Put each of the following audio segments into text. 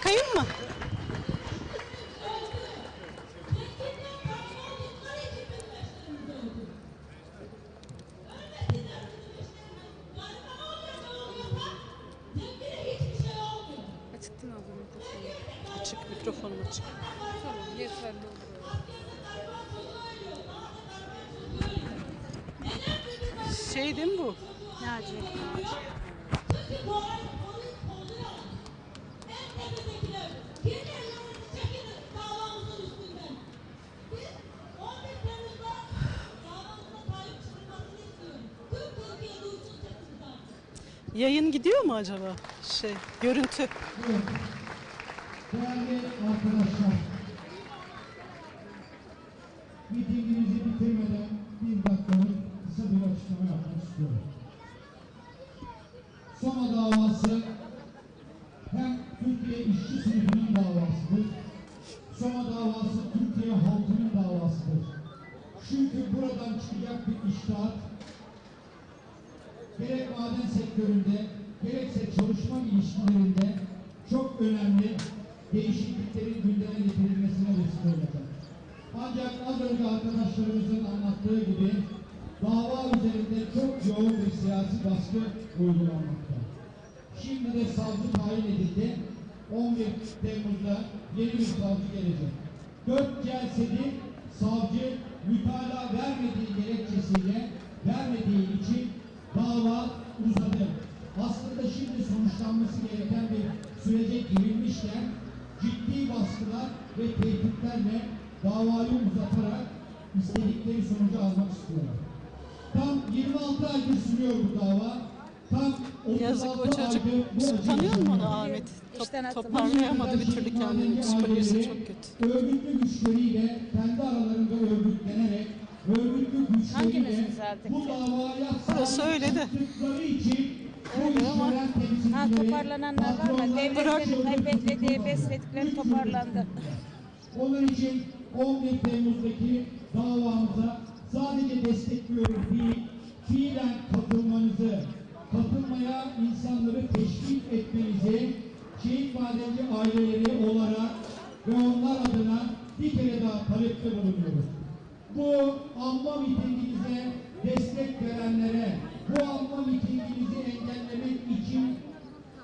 Bakayım mı? Açık değil mi abla mikrofonu? Açık mikrofonum açık. Tamam yeterli olur. Şey değil mi bu? Naci. Yayın gidiyor mu acaba? Şey, görüntü. Değerli arkadaşlar, mitingimizi bitirmeden bir dakikalık kısa bir açıklama yapmak istiyorum. Soma davası hem Türkiye işçi sınıfının davasıdır, Soma davası Türkiye halkının davasıdır. Çünkü buradan çıkacak bir iştahat, gerek maden sektöründe, gerekse çalışma ilişkilerinde çok önemli değişikliklerin gündeme getirilmesine vesile olacak. Ancak az önce arkadaşlarımızın anlattığı gibi dava üzerinde çok yoğun bir siyasi baskı uygulanmakta. Şimdi de savcı tayin edildi. 11 Temmuz'da yeni bir savcı gelecek. Dört celsedi savcı mütalaa vermediği gerekçesiyle vermediği için dava uzadı. Aslında şimdi sonuçlanması gereken bir sürece girilmişken ciddi baskılar ve tehditlerle davayı uzatarak istedikleri sonucu almak istiyorlar. Tam 26 aydır sürüyor bu dava. Tam 36 Yazık o çocuk. bu Tanıyor yaşanıyor. onu Ahmet? Top, toparlayamadı bir türlü kendini. Psikolojisi çok kötü. Örgütlü güçleriyle kendi aralarında Davaya Burası öyle de. Öyle ama- Ha toparlananlar var mı? patronlar, Devletlerin beklediği, besledikleri toparlandı. Onun için 11 Temmuz'daki davamıza sadece destekliyoruz değil, fiilen katılmanızı, katılmaya insanları teşvik etmenizi şehit madenci aileleri olarak ve onlar adına bir kere daha talepte bulunuyoruz. Bu anma mitinginize destek verenlere, bu anma mitinginizi engellemek için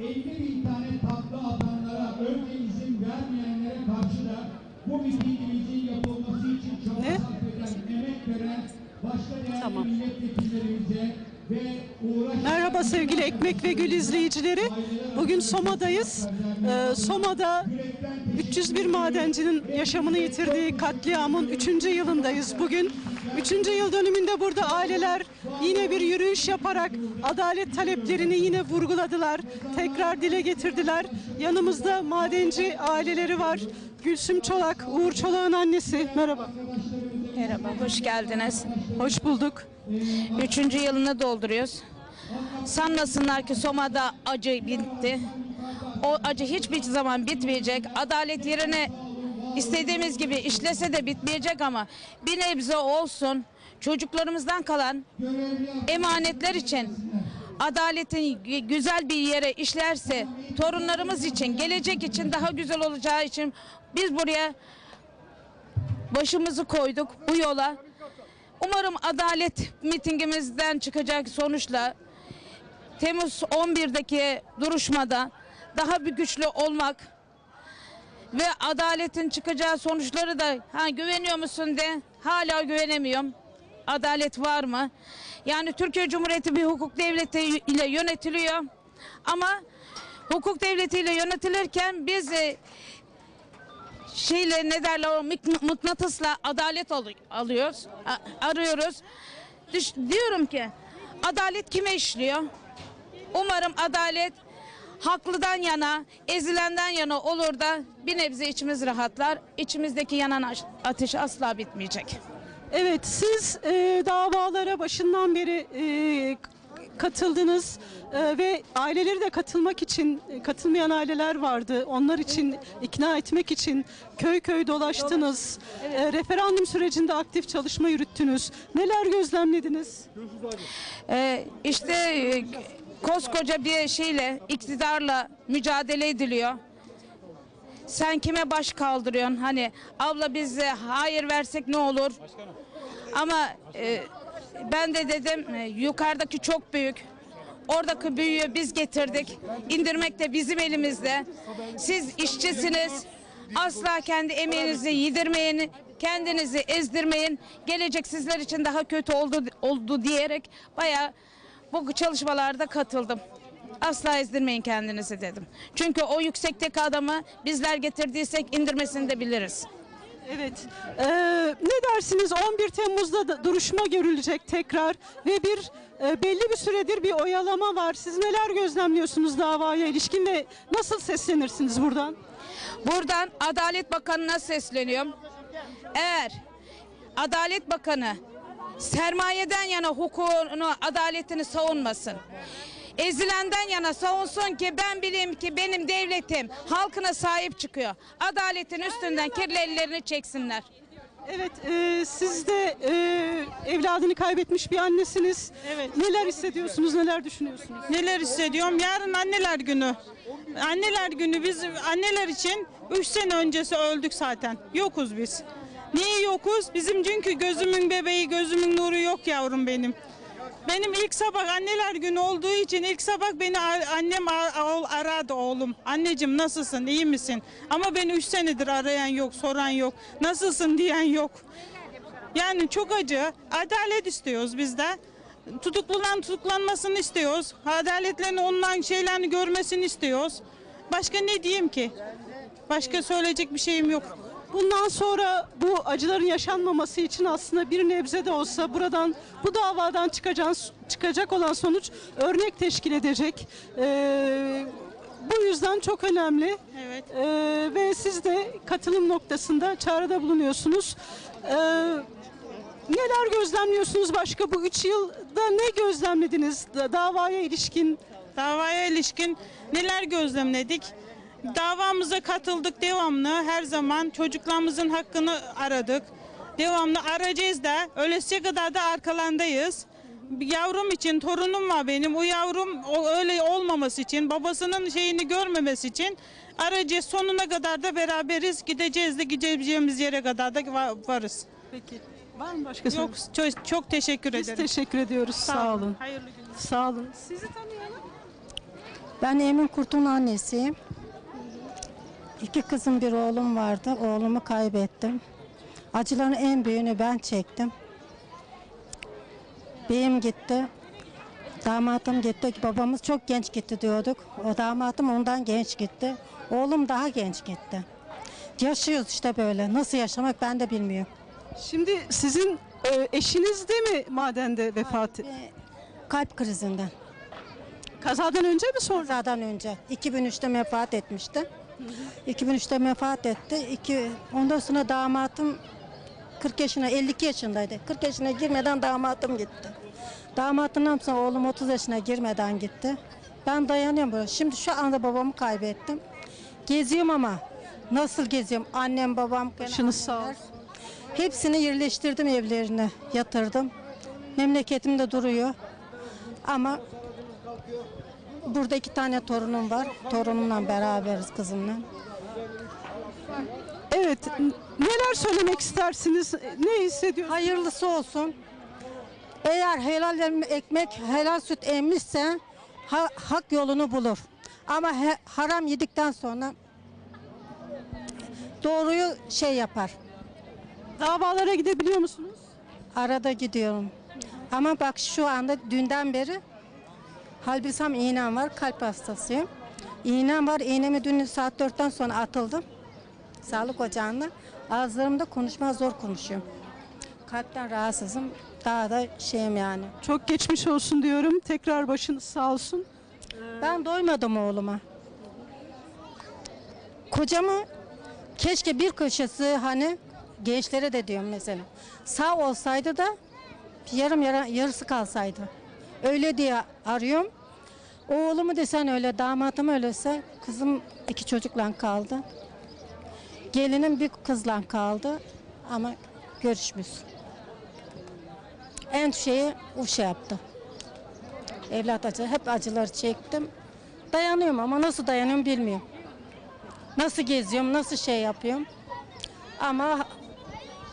50 bin tane tatlı atanlara, önce izin vermeyenlere karşı da bu mitingimizin yapılması için çaba sarf eden, emek veren başta değerli Tamam. milletvekillerimize. Merhaba sevgili Ekmek ve Gül izleyicileri. Bugün Soma'dayız. Ee, Soma'da 301 madencinin yaşamını yitirdiği katliamın 3. yılındayız bugün. 3. yıl dönümünde burada aileler yine bir yürüyüş yaparak adalet taleplerini yine vurguladılar. Tekrar dile getirdiler. Yanımızda madenci aileleri var. Gülsüm Çolak, Uğur Çolak'ın annesi. Merhaba. Merhaba, hoş geldiniz. Hoş bulduk. Üçüncü yılını dolduruyoruz. Sanmasınlar ki Soma'da acı bitti. O acı hiçbir zaman bitmeyecek. Adalet yerine istediğimiz gibi işlese de bitmeyecek ama bir nebze olsun çocuklarımızdan kalan emanetler için adaletin gü- güzel bir yere işlerse torunlarımız için gelecek için daha güzel olacağı için biz buraya başımızı koyduk bu yola. Umarım adalet mitingimizden çıkacak sonuçla Temmuz 11'deki duruşmada daha bir güçlü olmak ve adaletin çıkacağı sonuçları da ha güveniyor musun de hala güvenemiyorum. Adalet var mı? Yani Türkiye Cumhuriyeti bir hukuk devleti ile yönetiliyor. Ama hukuk devletiyle yönetilirken biz e, şeyle ne derler o mık- mıknatısla adalet al- alıyoruz, arıyoruz. Düş- diyorum ki adalet kime işliyor? Umarım adalet haklıdan yana, ezilenden yana olur da bir nebze içimiz rahatlar. İçimizdeki yanan ateş asla bitmeyecek. Evet, siz e, davalara başından beri e, katıldınız e, ve aileleri de katılmak için e, katılmayan aileler vardı. Onlar için ikna etmek için köy köy dolaştınız. E, referandum sürecinde aktif çalışma yürüttünüz. Neler gözlemlediniz? Ee, işte e, koskoca bir şeyle, iktidarla mücadele ediliyor. sen kime baş kaldırıyorsun? Hani abla biz de hayır versek ne olur? Ama e, ben de dedim e, yukarıdaki çok büyük. Oradaki büyüğü biz getirdik. İndirmek de bizim elimizde. Siz işçisiniz. Asla kendi emeğinizi yedirmeyin. Kendinizi ezdirmeyin. Gelecek sizler için daha kötü oldu oldu diyerek bayağı bu çalışmalarda katıldım. Asla ezdirmeyin kendinizi dedim. Çünkü o yüksekteki adamı bizler getirdiysek indirmesini de biliriz. Evet. Ee, ne dersiniz? 11 Temmuz'da da duruşma görülecek tekrar ve bir e, belli bir süredir bir oyalama var. Siz neler gözlemliyorsunuz davaya ilişkin ve nasıl seslenirsiniz buradan? Buradan Adalet Bakanı'na sesleniyorum. Eğer Adalet Bakanı sermayeden yana hukukunu, adaletini savunmasın. Ezilenden yana savunsun ki ben bileyim ki benim devletim halkına sahip çıkıyor. Adaletin üstünden kirli ellerini çeksinler. Evet, e, siz de e, evladını kaybetmiş bir annesiniz. Evet. Neler hissediyorsunuz, neler düşünüyorsunuz? Neler hissediyorum? Yarın anneler günü. Anneler günü biz anneler için 3 sene öncesi öldük zaten. Yokuz biz. Niye yokuz? Bizim çünkü gözümün bebeği, gözümün nuru yok yavrum benim. Benim ilk sabah anneler günü olduğu için ilk sabah beni annem aradı oğlum. Anneciğim nasılsın, iyi misin? Ama beni 3 senedir arayan yok, soran yok. Nasılsın diyen yok. Yani çok acı. Adalet istiyoruz biz de. Tutukluların tutuklanmasını istiyoruz. Adaletlerini ondan şeylerini görmesini istiyoruz. Başka ne diyeyim ki? Başka söyleyecek bir şeyim yok. Bundan sonra bu acıların yaşanmaması için aslında bir nebze de olsa buradan bu davadan çıkacak çıkacak olan sonuç örnek teşkil edecek. Ee, bu yüzden çok önemli. Evet. Ee, ve siz de katılım noktasında çağrıda bulunuyorsunuz. Ee, neler gözlemliyorsunuz başka bu üç yılda ne gözlemlediniz da- davaya ilişkin? Davaya ilişkin neler gözlemledik? Davamıza katıldık devamlı her zaman çocuklarımızın hakkını aradık. Devamlı arayacağız da ölesiye kadar da arkalandayız. Yavrum için torunum var benim. O yavrum o öyle olmaması için, babasının şeyini görmemesi için arayacağız. Sonuna kadar da beraberiz. Gideceğiz de gideceğimiz yere kadar da va- varız. Peki. Var mı başka Yok soru? çok, çok teşekkür Biz ederim. teşekkür ediyoruz. Sağ, olun. Hayırlı günler. Sağ olun. Sizi tanıyalım. Ben Emin Kurt'un annesiyim. İki kızım bir oğlum vardı. Oğlumu kaybettim. Acıların en büyüğünü ben çektim. Beyim gitti. Damatım gitti. Babamız çok genç gitti diyorduk. O damatım ondan genç gitti. Oğlum daha genç gitti. Yaşıyoruz işte böyle. Nasıl yaşamak ben de bilmiyorum. Şimdi sizin e, eşiniz de mi madende vefat? Ee, Kalp krizinden. Kazadan önce mi sonra? Kazadan önce. 2003'te vefat etmişti. 2003'te vefat etti. İki, ondan sonra damatım 40 yaşına, 52 yaşındaydı. 40 yaşına girmeden damatım gitti. Damatından sonra oğlum 30 yaşına girmeden gitti. Ben dayanıyorum böyle. Şimdi şu anda babamı kaybettim. Geziyorum ama nasıl geziyorum? Annem, babam, Başınız sağ olsun. Hepsini yerleştirdim evlerine, yatırdım. Memleketimde duruyor. Ama burada iki tane torunum var. Torunumla beraberiz kızımla. Evet. Neler söylemek istersiniz? Ne hissediyorsunuz? Hayırlısı olsun. Eğer helal ekmek, helal süt emmişse ha- hak yolunu bulur. Ama he- haram yedikten sonra doğruyu şey yapar. Davalara gidebiliyor musunuz? Arada gidiyorum. Ama bak şu anda dünden beri halbisam iğnem var. Kalp hastasıyım. İğnem var. İğnemi dün saat 4'ten sonra atıldım. Sağlık ocağında. Ağızlarımda konuşma zor konuşuyorum. Kalpten rahatsızım. Daha da şeyim yani. Çok geçmiş olsun diyorum. Tekrar başınız sağ olsun. Ben doymadım oğluma. Kocamı keşke bir köşesi hani gençlere de diyorum mesela. Sağ olsaydı da yarım yara, yarısı kalsaydı. Öyle diye arıyorum. Oğlumu desen öyle, damatım öylese kızım iki çocukla kaldı. Gelinim bir kızla kaldı ama görüşmüş. En şeyi o şey yaptı. Evlat acı, hep acıları çektim. Dayanıyorum ama nasıl dayanıyorum bilmiyorum. Nasıl geziyorum, nasıl şey yapıyorum. Ama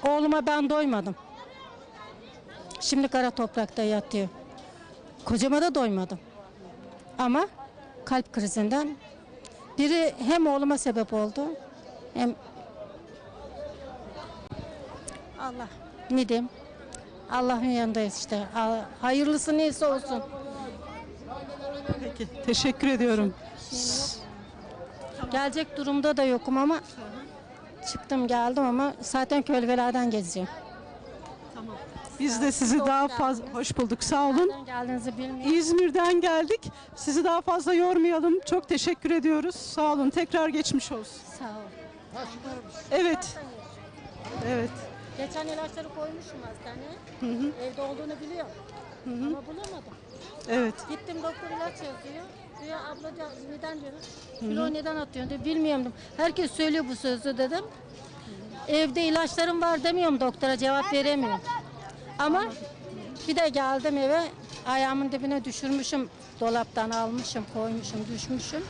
oğluma ben doymadım. Şimdi kara toprakta yatıyor. Kocama da doymadım. Ama kalp krizinden biri hem oğluma sebep oldu hem Allah diyeyim Allah'ın yanındayız işte. Ha- Hayırlısı neyse olsun. Peki, teşekkür ediyorum. Gelecek durumda da yokum ama çıktım geldim ama zaten kölgelerden geziyorum. Biz de sizi daha fazla hoş bulduk. Sağ olun. Nereden geldiğinizi bilmiyorum. İzmir'den geldik. Sizi daha fazla yormayalım. Çok teşekkür ediyoruz. Sağ olun. Tekrar geçmiş olsun. Sağ ol. Evet. Evet. Geçen ilaçları koymuşum hastaneye. Evde olduğunu biliyorum. Ama bulamadım. Evet. Gittim doktor ilaç yazıyor. Diyor abla diyor, neden diyorum. Kilo neden atıyorsun diyor. Bilmiyorum. Herkes söylüyor bu sözü dedim. Evde ilaçlarım var demiyorum doktora cevap veremiyorum. Ama bir de geldim eve ayağımın dibine düşürmüşüm. Dolaptan almışım, koymuşum, düşmüşüm.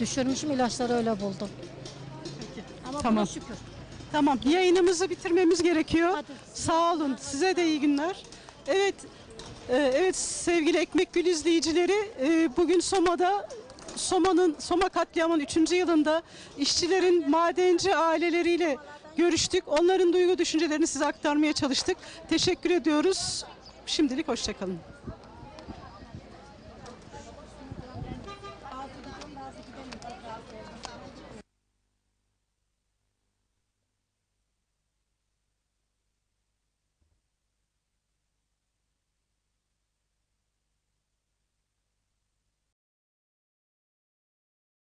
Düşürmüşüm ilaçları öyle buldum. Ama Tamam. şükür. Tamam. Yayınımızı bitirmemiz gerekiyor. Hadi. Sağ olun. Size de iyi günler. Evet. e, Evet sevgili Ekmek Gül izleyicileri e, bugün Soma'da Soma'nın Soma katliamının 3. yılında işçilerin madenci aileleriyle görüştük. Onların duygu düşüncelerini size aktarmaya çalıştık. Teşekkür ediyoruz. Şimdilik hoşçakalın.